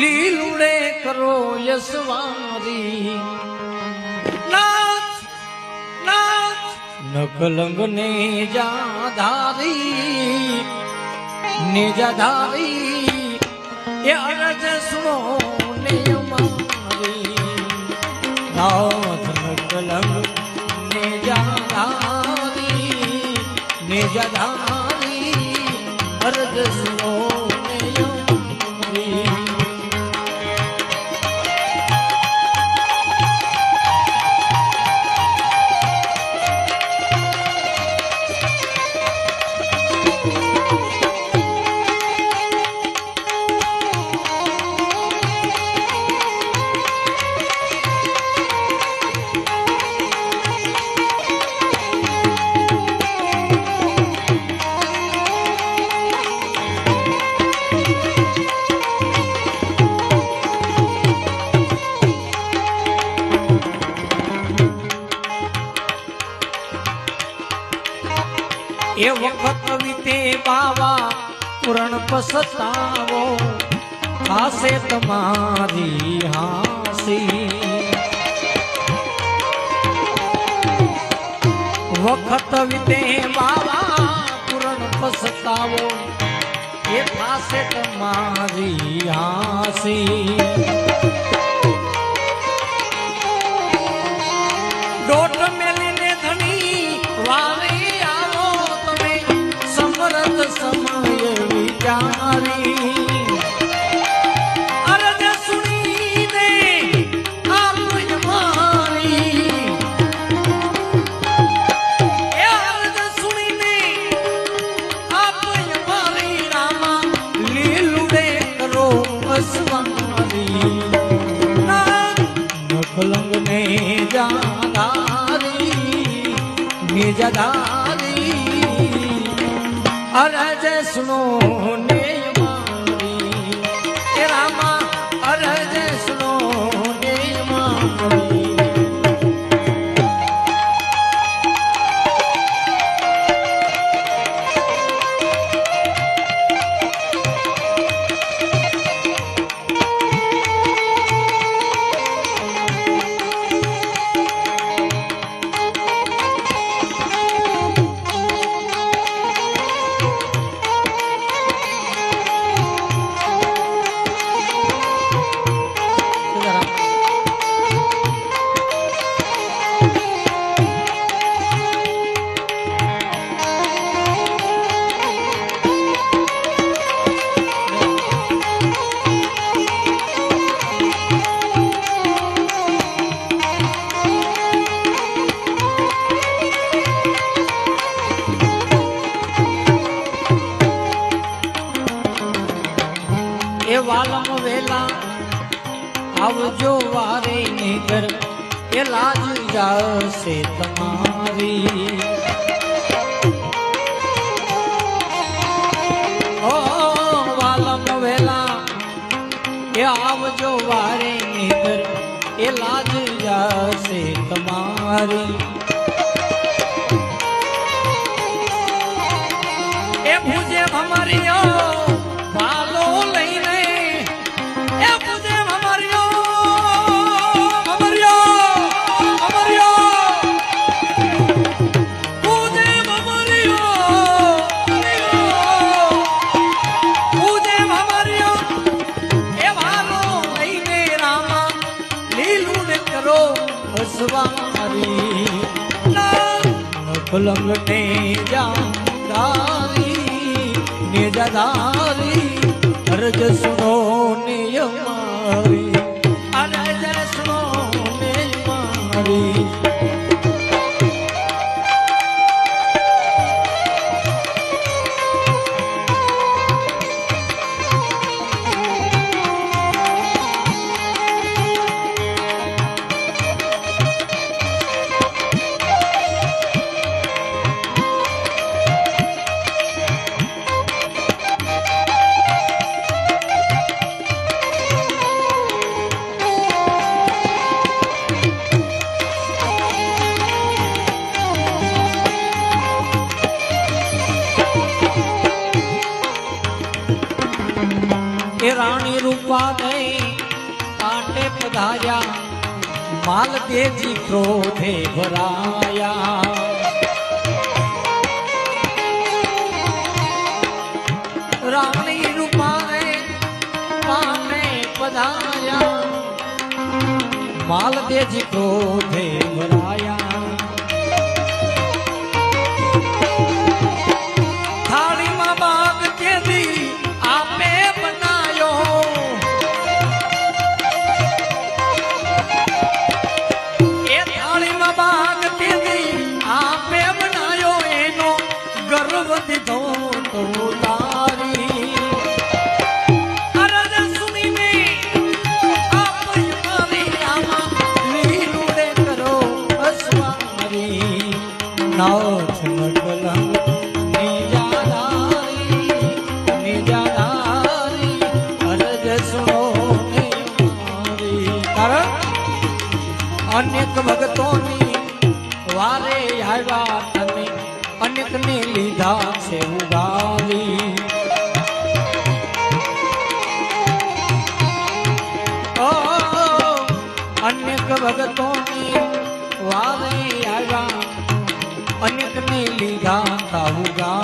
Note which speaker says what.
Speaker 1: લીલુડે કરો યશવારી નાથ નાથ નકલંગ ને જાધારી. ને જાધારી એ અરજ સુનો ને અમારી નાથ નકલંગ ને જાધારી ને જાધારી અરજ સુનો એ વખત વિતે બાવા પૂરણ પસતાવો. હાસે તમારી હાસી. વખત વિતે બાવા પૂરણ પસતાવો. એ થાશે તમારી હાસી. દોટ જાધારી અરજ સુનો ને એ વાલમ વેલા આવજો વારે નીકર. એ લાજ જાશે તમારી. ઓ વાલમ વેલા એ આવજો વારે નીકર. એ લાજ જાશે તમારી. નકલંગ ને જાદારી ને જાદારી અરજ સુનો ને અમારી અરજ સુનો ને મારી રાણી નહીં પાટે પધાર્યા માલદેવજી ક્રોધે ભરાયા. રાણી રૂપાએ પાટે પધાર્યા માલદેવજી ક્રોધે ભરાયા. અનેક ભક્તોની વારે આવ્યા તમે અનેકને લીધા છે ઉગાવી અનેક ભક્તોની વારે આવ્યા, અનેકને લીધા તા ઉગારી.